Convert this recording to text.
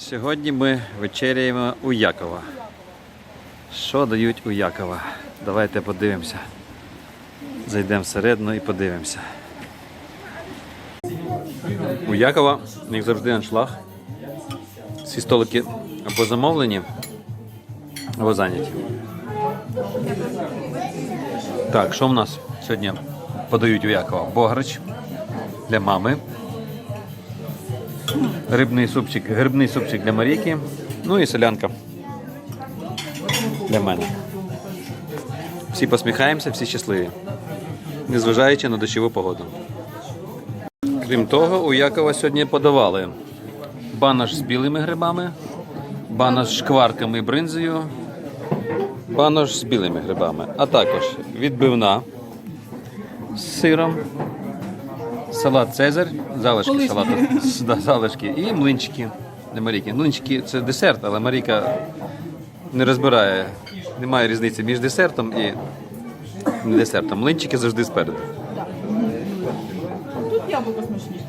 Сьогодні ми вечеряємо у Якова. Що дають у Якова? Давайте подивимося. Зайдемо всередину і подивимося. У Якова, як завжди, аншлаг. Всі столики або замовлені, або зайняті. Так, що в нас сьогодні подають у Якова? Бограч для мами. Рибний супчик, грибний супчик для Марійки. Ну і солянка для мене. Всі посміхаємося, всі щасливі, незважаючи на дощову погоду. Крім того, у Якова сьогодні подавали банаш з білими грибами, банаш з шкварками і бринзою, банаш з білими грибами, а також відбивна з сиром, салат Цезарь, залишки салату, да, залишки і млинчики для Марійки. Млинчики це десерт, але Марійка не розбирає, немає різниці між десертом і не десертом. Млинчики завжди спереду. Тут яблуко смачніше.